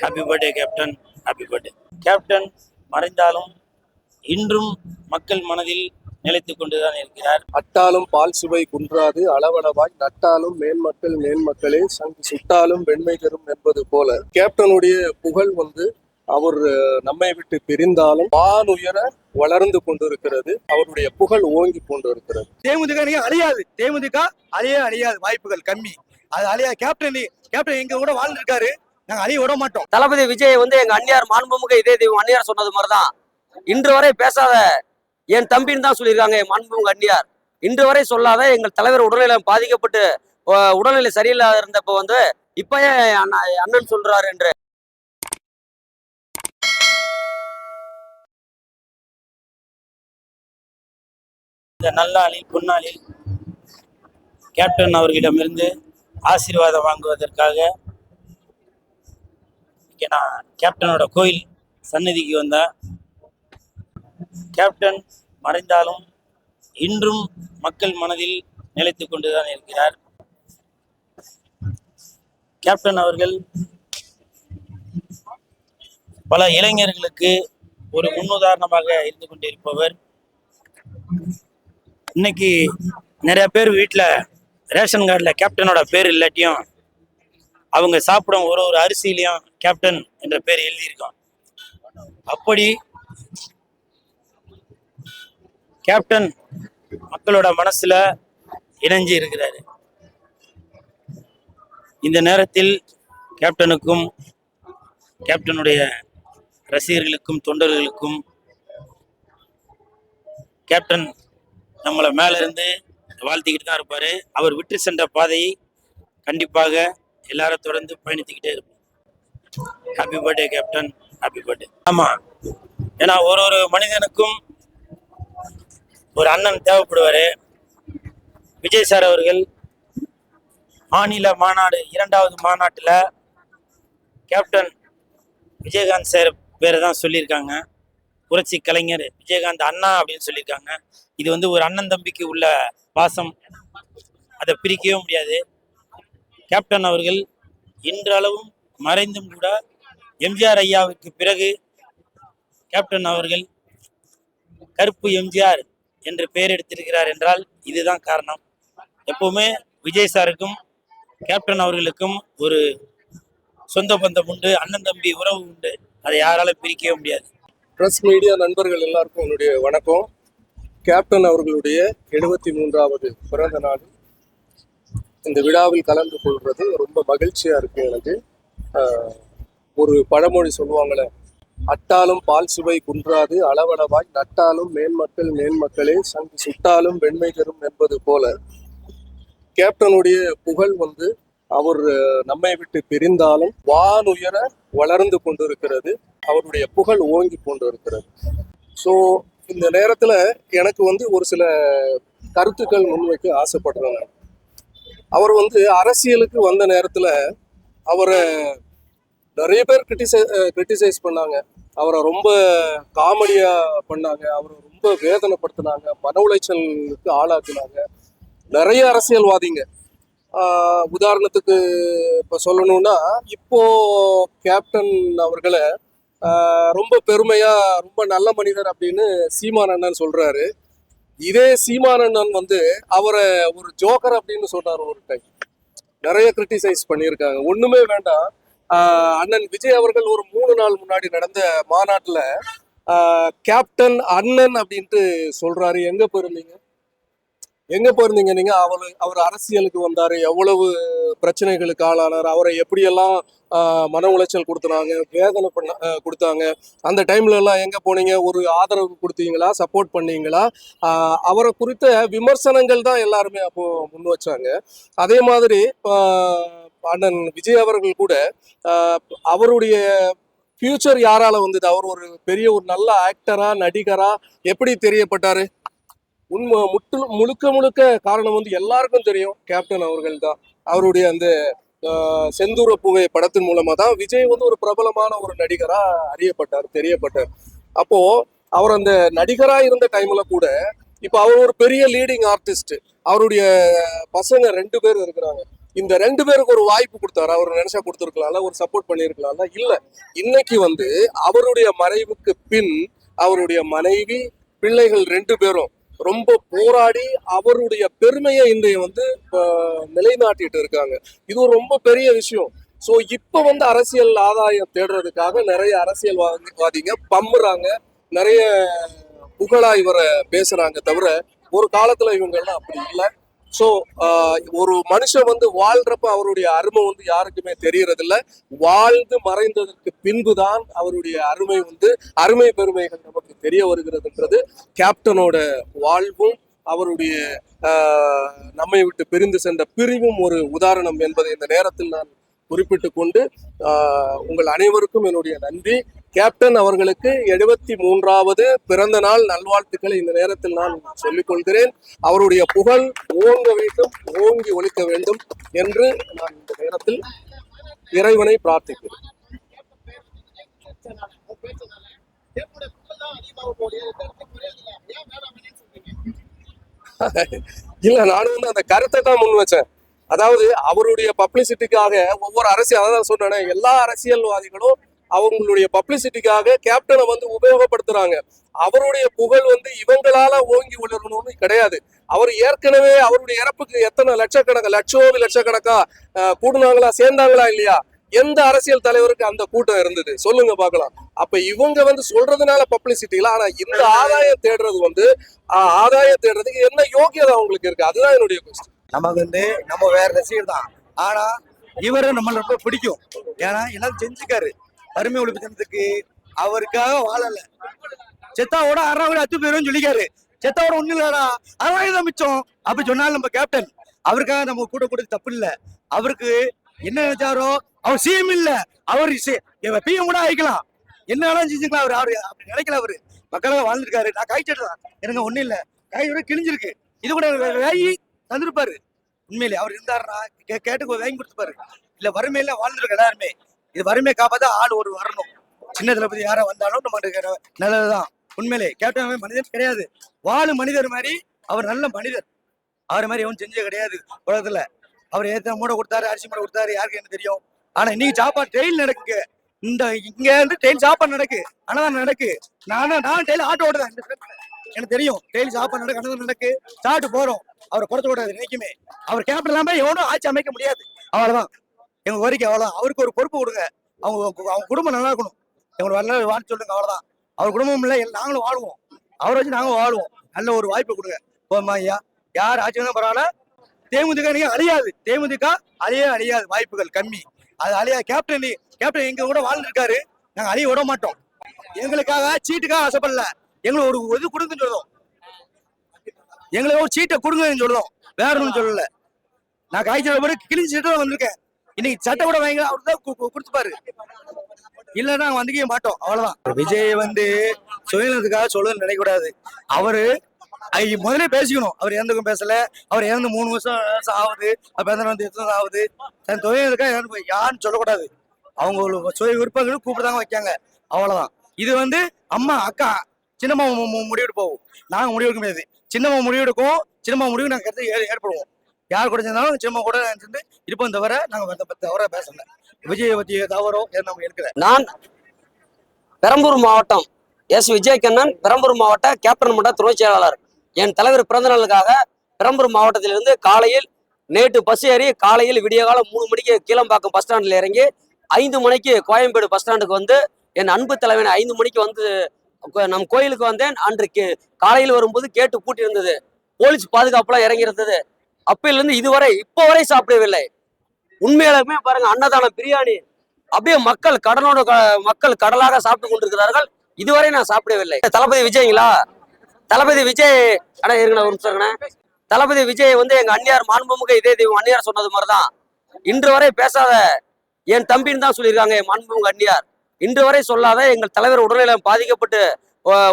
Happy birthday captain happy birthday captain மறைந்தாலும் இன்றும் மக்கள் மனதில் நிலைத்துக் கொண்டுதான் இருக்கிறார். அட்டாலும் பால் சுவை குன்றாது அளவளவாய் நட்டாலும் மேன்மக்கள் மேன்மக்களே சங்கு சுட்டாலும் வெண்மை தரும் என்பது போல. கேப்டனுடைய புகழ் வந்து அவர் நம்மை விட்டு பிரிந்தாலும் வானுயர வளர்ந்து கொண்டிருக்கிறது. அவருடைய புகழ் ஓங்கி கொண்டிருக்கிறது. தேமுதிக அழியாது. தேமுதிக அழிய அழியாது. வாய்ப்புகள் கம்மி. அது அழியா கேப்டன் கேப்டன் எங்க கூட வாழ்ந்துருக்காரு. நாங்க அழிய விட மாட்டோம். தளபதி விஜய் வந்து எங்க அந்நியார் மாண்புமிகு இதே தெய்வம் அந்நியார் சொன்னது மாதிரிதான். இன்று வரை பேசாத என் தம்பின்னு தான் சொல்லியிருக்காங்க என் மாண்புமிகு அந்நியார் இன்று வரை சொல்லாத எங்கள் தலைவர் உடல்நிலை பாதிக்கப்பட்டு உடல்நிலை சரியில்லாத இருந்தப்போ வந்து இப்ப அண்ணன் சொல்றாரு என்று. இந்த நல்லாளில் பொன்னாளில் கேப்டன் அவர்களிடமிருந்து ஆசீர்வாதம் வாங்குவதற்காக ஏன்னா நான் கேப்டனோட கோயில் சன்னதிக்கு வந்தா கேப்டன் மறைந்தாலும் இன்றும் மக்கள் மனதில் நிலைத்து கொண்டுதான் இருக்கிறார். கேப்டன் அவர்கள் பல இளைஞர்களுக்கு ஒரு முன்னுதாரணமாக இருந்து கொண்டிருப்பவர். இன்னைக்கு நிறைய பேர் வீட்டில் ரேஷன் கார்டில் கேப்டனோட பேர் இல்லாட்டியும் அவங்க சாப்பிடும் ஒரு ஒரு அரிசியிலையும் கேப்டன் என்ற பெயர் எழுதியிருக்கான். அப்படி கேப்டன் மக்களோட மனசுல இணைஞ்சு இருக்கிறாரு. இந்த நேரத்தில் கேப்டனுக்கும் கேப்டனுடைய ரசிகர்களுக்கும் தொண்டர்களுக்கும் கேப்டன் நம்மளை மேல இருந்து வாழ்த்திக்கிட்டு தான் இருப்பாரு. அவர் விட்டு சென்ற பாதையை கண்டிப்பாக எல்லாரும் தொடர்ந்து பயணித்துக்கிட்டே இருப்போம். Happy birthday captain happy birthday ஆமா. ஏன்னா ஒரு ஒரு மனிதனுக்கும் ஒரு அண்ணன் தேவைப்படுவாரு. விஜய் சார் அவர்கள் மாநில மாநாடு இரண்டாவது மாநாட்டுல கேப்டன் விஜயகாந்த் சார் பேரை தான் சொல்லியிருக்காங்க. புரட்சி கலைஞர் விஜயகாந்த் அண்ணா அப்படின்னு சொல்லியிருக்காங்க. இது வந்து ஒரு அண்ணன் தம்பிக்கு உள்ள பாசம் அதை பிரிக்கவே முடியாது. கேப்டன் அவர்கள் இன்றளவும் மறைந்தும் கூட எம்ஜிஆர் ஐயாவுக்கு பிறகு கேப்டன் அவர்கள் கருப்பு எம்ஜிஆர் என்று பெயர் எடுத்திருக்கிறார் என்றால் இதுதான் காரணம். எப்பவுமே விஜய் சாருக்கும் கேப்டன் அவர்களுக்கும் ஒரு சொந்த பந்தம் உண்டு அண்ணன் தம்பி உறவு உண்டு. அதை யாராலும் பிரிக்கவே முடியாது. பிரஸ் மீடியா நண்பர்கள் எல்லாருக்கும் என்னுடைய வணக்கம். கேப்டன் அவர்களுடைய எழுபத்தி மூன்றாவது பிறந்த நாள் இந்த விழாவில் கலந்து கொள்வது ரொம்ப மகிழ்ச்சியா இருக்கு எனக்கு. ஒரு பழமொழி சொல்லுவாங்களே அட்டாலும் பால் சுவை குன்றாது அளவளவாய் நட்டாலும் மேன்மக்கள் மேன்மக்களே சங்கு சுட்டாலும் வெண்மை தரும் என்பது போல. கேப்டனுடைய புகழ் வந்து அவர் நம்மை விட்டு பிரிந்தாலும் வானுயர வளர்ந்து கொண்டிருக்கிறது. அவருடைய புகழ் ஓங்கி கொண்டிருக்கிறது. ஸோ இந்த நேரத்தில் எனக்கு வந்து ஒரு சில கருத்துக்கள் முன்வைக்க ஆசைப்படுறேன். அவர் வந்து அரசியலுக்கு வந்த நேரத்தில் அவரை நிறைய பேர் கிரிட்டிசை கிரிட்டிசைஸ் பண்ணாங்க. அவரை ரொம்ப காமெடியா பண்ணாங்க. அவரை ரொம்ப வேதனைப்படுத்தினாங்க. மன உளைச்சலுக்கு ஆளாக்குனாங்க. நிறைய அரசியல்வாதிங்க. உதாரணத்துக்கு இப்போ சொல்லணும்னா இப்போ கேப்டன் அவர்களை ரொம்ப பெருமையா ரொம்ப நல்ல மனிதர் அப்படின்னு சீமான் அண்ணன் சொல்றாரு. இதே சீமான் அண்ணன் வந்து அவரை ஒரு ஜோக்கர் அப்படின்னு சொன்னார் ஒரு டைம் நிறைய கிரிட்டிசைஸ் பண்ணியிருக்காங்க. ஒண்ணுமே வேண்டாம். அண்ணன் விஜய் அவர்கள் ஒரு மூணு நாள் முன்னாடி நடந்த மாநாட்டில் கேப்டன் அண்ணன் அப்படின்ட்டு சொல்றாரு. எங்க போயிருந்தீங்க? எங்க போயிருந்தீங்க நீங்க? அவர் அவர் அரசியலுக்கு வந்தாரு. எவ்வளவு பிரச்சனைகளுக்கு ஆளானார். அவரை எப்படியெல்லாம் மன உளைச்சல் கொடுத்தாங்க வேதனை பண்ண கொடுத்தாங்க. அந்த டைம்ல எல்லாம் எங்க போனீங்க? ஒரு ஆதரவு கொடுத்தீங்களா? சப்போர்ட் பண்ணீங்களா? அவரை குறித்த விமர்சனங்கள் தான் எல்லாருமே அப்போ முன் வச்சாங்க. அதே மாதிரி அண்ணன் விஜய் அவர்கள் கூட அவருடைய ஃபியூச்சர் யாரால வந்தது? அவர் ஒரு பெரிய ஒரு நல்ல ஆக்டரா நடிகரா எப்படி தெரியப்பட்டாரு? உண்மை முட்டு முழுக்க முழுக்க காரணம் வந்து எல்லாருக்கும் தெரியும். கேப்டன் அவர்கள் தான். அவருடைய அந்த செந்தூர புகை படத்தின் மூலமா தான் விஜய் வந்து ஒரு பிரபலமான ஒரு நடிகரா அறியப்பட்டார் தெரியப்பட்டார். அப்போ அவர் அந்த நடிகரா இருந்த டைம்ல கூட இப்போ அவர் ஒரு பெரிய லீடிங் ஆர்டிஸ்ட் அவருடைய பசங்க ரெண்டு பேர் இருக்கிறாங்க. இந்த ரெண்டு பேருக்கு ஒரு வாய்ப்பு கொடுத்தாரு? அவர் நினைச்சா கொடுத்துருக்கலாம்ல? ஒரு சப்போர்ட் பண்ணியிருக்கலாம்ல? இல்ல. இன்னைக்கு வந்து அவருடைய மறைவுக்கு பின் அவருடைய மனைவி பிள்ளைகள் ரெண்டு பேரும் ரொம்ப போராடி அவருடைய பெருமையை இன்றைய வந்து நிலைநாட்டிட்டு இருக்காங்க. இது ஒரு ரொம்ப பெரிய விஷயம். ஸோ இப்போ வந்து அரசியல் ஆதாயம் தேடுறதுக்காக நிறைய அரசியல்வாதிங்க பம்புறாங்க. நிறைய புகழா இவரை பேசுறாங்க தவிர ஒரு காலத்துல இவங்கெல்லாம் அப்படி இல்லை. ஸோ uh, ஒரு மனுஷன் வந்து வாழ்றப்ப அவருடைய அருமை வந்து யாருக்குமே தெரியறதில்ல. வாழ்ந்து மறைந்ததற்கு பின்புதான் அவருடைய அருமை வந்து அருமை பெருமைகள் நமக்கு தெரிய வருகிறதுன்றது கேப்டனோட வாழ்வும் அவருடைய நம்மை விட்டு பிரிந்து சென்ற பிரிவும் ஒரு உதாரணம் என்பதை இந்த நேரத்தில் நான் குறிப்பிட்டு கொண்டு உங்கள் அனைவருக்கும் என்னுடைய நன்றி. கேப்டன் அவர்களுக்கு எழுபத்தி மூன்றாவது பிறந்த நாள் நல்வாழ்த்துக்களை இந்த நேரத்தில் நான் சொல்லிக் கொள்கிறேன் அவருடைய புகழ் ஓங்க வேண்டும் ஓங்கி ஒழிக்க வேண்டும் என்று நான் இந்த நேரத்தில் இறைவனை பிரார்த்திக்கிறேன். இல்ல நானும் வந்து அந்த கருத்தை தான் முன் வச்சேன். அதாவது அவருடைய பப்ளிசிட்டிக்காக ஒவ்வொரு அரசியல் அதான் சொன்னேன் எல்லா அரசியல்வாதிகளும் அவங்களுடைய பப்ளிசிட்டிக்காக கேப்டனை வந்து உபயோகப்படுத்துறாங்க. அவருடைய புகழ் வந்து இவங்களால ஓங்கி உலரணும்னு கிடையாது. அவர் ஏற்கனவே அவருடைய இறப்புக்கு எத்தனை லட்சக்கணக்கா லட்சோவி லட்சக்கணக்கா கூடுனாங்களா சேர்ந்தாங்களா இல்லையா? எந்த அரசியல் தலைவருக்கு அந்த கூட்டம் இருந்தது? சொல்லுங்க பார்க்கலாம். அப்ப இவங்க வந்து சொல்றதுனால பப்ளிசிட்டி இல்ல. ஆனா இந்த ஆதாயம் தேடுறது வந்து ஆதாயம் தேடுறதுக்கு என்ன யோகியதை அவங்களுக்கு இருக்கு? அதுதான் என்னுடைய கொஸ்டின் நமக்கு வந்து நம்ம வேற ரசிகர் தான் ஆனா இவரை நம்மள ரொம்ப பிடிக்கும். ஏன்னா எல்லாம் செஞ்சுக்காரு. வறுமை ஒழிப்பு தினத்துக்கு அவருக்காக வாழல. செத்தாவோட அறாவது அத்து போயிரும் சொல்லிக்காரு. செத்தாவோட ஒண்ணு இல்லடா. அறாவது மிச்சம். அப்படி சொன்னாலும் நம்ம கேப்டன் அவருக்காக நம்ம கூட கூட தப்பு இல்ல. அவருக்கு என்ன நினைச்சாரோ அவர் சிஎம் இல்ல. அவர் பிஎம் கூட ஆயிக்கலாம். என்ன வேணாலும் செஞ்சுக்கலாம் அவர். அவரு அப்படி நினைக்கல அவரு. மக்களாக வாழ்ந்துருக்காரு. நான் காய்ச்சல் தான் எனக்கு ஒண்ணும் இல்ல. காய் கூட கிழிஞ்சிருக்கு. இது கூட வேகி தந்திருப்பாரு. உண்மையிலே அவர் இருந்தாருன்னா கே கேட்டு வாங்கி கொடுத்துப்பாரு. இல்ல வறுமையில வாழ்ந்துருக்க எல்லாருமே. இது வறுமையை காப்பாத்த ஆள் ஒரு வரணும். சின்ன தளபதி யாரா வந்தாலும் நமக்கு நல்லதுதான். உண்மையிலே கேப்டன் மனிதன் கிடையாது. வாழும் மனிதர் மாதிரி அவர் நல்ல மனிதர். அவர் மாதிரி எவன் செஞ்சது கிடையாது உலகத்துல. அவர் ஏத்த மூடை கொடுத்தாரு அரிசி மூடை கொடுத்தாரு யாருக்கு என்ன தெரியும்? ஆனா இன்னைக்கு சாப்பாடு ட்ரெயின் நடக்கு இந்த இங்க இருந்து டெய்லி சாப்பாடு நடக்கு. அனதான் நடக்கு. நானும் நான் டெய்லி ஆட்டோ ஓடுறேன் இந்த எனக்கு தெரியும் டெய்லி சாப்பாடு நடக்கு அனதான் நடக்கு. சாப்பிட்டு போறோம். அவரை குறைச்சு கூடாது நினைக்குமே அவர் கேப்டன் இல்லாம எவனும் ஆட்சி அமைக்க முடியாது. அவ்வளவுதான். எங்க கோரிக்கை அவ்வளவுதான். அவருக்கு ஒரு பொறுப்பு கொடுங்க. அவங்க அவங்க குடும்பம் நல்லா இருக்கணும். எங்களோட வரல வாழ சொல்லுங்க அவ்வளவுதான். அவர் குடும்பம் இல்லை நாங்களும் வாழ்வோம். அவரை வச்சு நாங்களும் வாழ்வோம். நல்ல ஒரு வாய்ப்பு கொடுங்க. போமா ஐயா? யார் ஆட்சி பரவாயில்ல. தேமுதிக நீங்க அழியாது. தேமுதிக அழிய அழியாது. வாய்ப்புகள் கம்மி. அது அழியா கேப்டன் கேப்டன் எங்க கூட வாழ்ந்துருக்காரு. நாங்க அழிய விட மாட்டோம். எங்களுக்காக சீட்டுக்காக ஆசைப்படல. எங்களை ஒரு இது கொடுங்கன்னு சொல்லுவோம் எங்களை ஒரு சீட்டை கொடுங்கன்னு சொல்லுவோம் வேற ஒன்றும் சொல்லல. நான் காய்ச்சல் கூட கிழிஞ்சு சீட்டு தான் வந்திருக்கேன். இன்னைக்கு சட்டை கூட வாங்கி அவரு தான் கொடுத்துப்பாரு. இல்லைன்னா நாங்க வந்துக்கவே மாட்டோம். அவ்வளவுதான். விஜய் வந்து சுயநலத்துக்காக சொல்லுன்னு நினைக்கக்கூடாது. அவரு முதலே முதல்ல பேசிக்கணும். அவர் இறந்துக்கும் பேசல. அவர் இறந்து மூணு வருஷம் வருஷம் ஆகுது. அவர் பிறந்த வந்து எத்தனை ஆகுது? தன் தொழிலுக்காக இறந்து யாருன்னு சொல்லக்கூடாது. அவங்க சுய விருப்பங்களும் கூப்பிட்டுதாங்க வைக்காங்க. அவ்வளவுதான். இது வந்து அம்மா அக்கா சின்னம்மா முடிவெடுப்போம் மு- முடிவெடுக்க நாங்க முடிவெடுக்க முடியாது. சின்னம்மா முடிவெடுக்கும் சின்னம்மா முடிவு நாங்க கருத்து ஏற்படுவோம். யார் கூட சேர்ந்தாலும் சின்னம்மா கூட சேர்ந்து இருப்போம் தவிர நாங்கள் தவிர பேசல. விஜயை பத்தி தவறோ நம்ம எடுக்கல. நான் பெரம்பூர் மாவட்டம் எஸ் விஜயகண்ணன் பெரம்பூர் மாவட்ட கேப்டன் மன்ற துணை செயலாளர். என் தலைவர் பிறந்த நாளுக்காக பெரம்பூர் மாவட்டத்திலிருந்து காலையில் நேற்று பஸ் ஏறி காலையில் விடிய காலம் மூணு மணிக்கு கீழம்பாக்கம் பஸ் ஸ்டாண்டில் இறங்கி ஐந்து மணிக்கு கோயம்பேடு பஸ் ஸ்டாண்டுக்கு வந்து என் அன்பு தலைவன் ஐந்து மணிக்கு வந்து கோ- நம் கோயிலுக்கு வந்தேன். அன்றைக்கு காலையில் வரும்போது கேட்டு பூட்டி இருந்தது போலீஸ் பாதுகாப்புலாம் இறங்கி இருந்தது அப்பிலிருந்து இதுவரை இப்போ வரை சாப்பிடவில்லை. உண்மையாலுமே பாருங்க அன்னதானம் பிரியாணி அப்படியே மக்கள் கடனோட க- மக்கள் கடலாக சாப்பிட்டு கொண்டிருக்கிறார்கள். இதுவரை நான் சாப்பிடவில்லை. தளபதி விஜய்ங்களா? தளபதி விஜய் அடா இருங்கண்ணா ஒரு நிமிஷம் தளபதி விஜய் வந்து எங்க அந்நியார் மாண்புமிகு இதே தெய்வம் அந்நியார் சொன்னது மாதிரிதான். இன்று வரை பேசாத என் தம்பின்னு தான் சொல்லியிருக்காங்க என் மாண்புமிகு அந்நியார் இன்று வரை சொல்லாத எங்கள் தலைவர் உடல்நிலை பாதிக்கப்பட்டு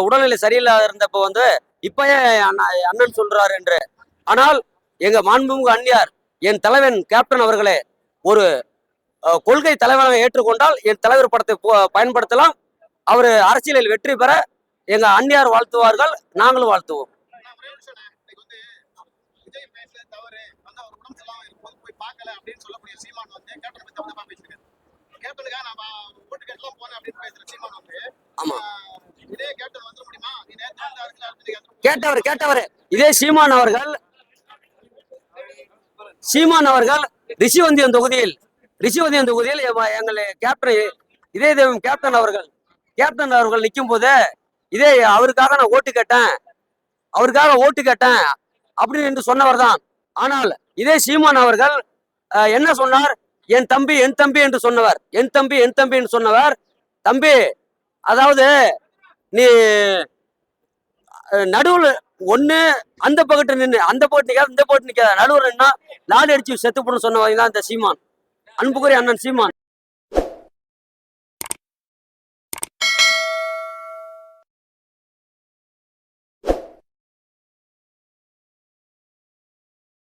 உடல்நிலை சரியில்லாத இருந்தப்போ வந்து இப்ப ஏன் அண்ணன் சொல்றாரு என்று. ஆனால் எங்க மாண்புமிகு அந்நியார் என் தலைவன் கேப்டன் அவர்களே ஒரு கொள்கை தலைவராக ஏற்றுக்கொண்டால் என் தலைவர் படத்தை பயன்படுத்தலாம். அவர் அரசியலில் வெற்றி பெற எங்க அந்நியார் வாழ்த்துவார்கள் நாங்களும் வாழ்த்துவோம். கேட்டவர் கேட்டவர். இதே சீமான் அவர்கள் சீமான் அவர்கள் ரிஷிவந்தியம் தொகுதியில் ரிஷிவந்தியம் தொகுதியில் எங்களை கேப்டன் இதே தெய்வம் கேப்டன் அவர்கள். கேப்டன் அவர்கள் நிற்கும் போது இதே அவருக்காக நான் ஓட்டு கேட்டேன். அவருக்காக ஓட்டு கேட்டேன் அப்படின்னு என்று சொன்னவர் தான் ஆனால் இதே சீமான் அவர்கள் என்ன சொன்னார்? என் தம்பி என் தம்பி என்று சொன்னவர். என் தம்பி என் தம்பி என்று சொன்னவர். தம்பி அதாவது நீ நடுவில் ஒண்ணு அந்த பக்கத்து நின்று அந்த போட்டு நிக்காது இந்த போட்டு நிக்காத. நடுவர் நின்னா லாடு அடிச்சு செத்து போடணும் சொன்னவங்க தான் இந்த சீமான். அன்புக்குரிய அண்ணன் சீமான்.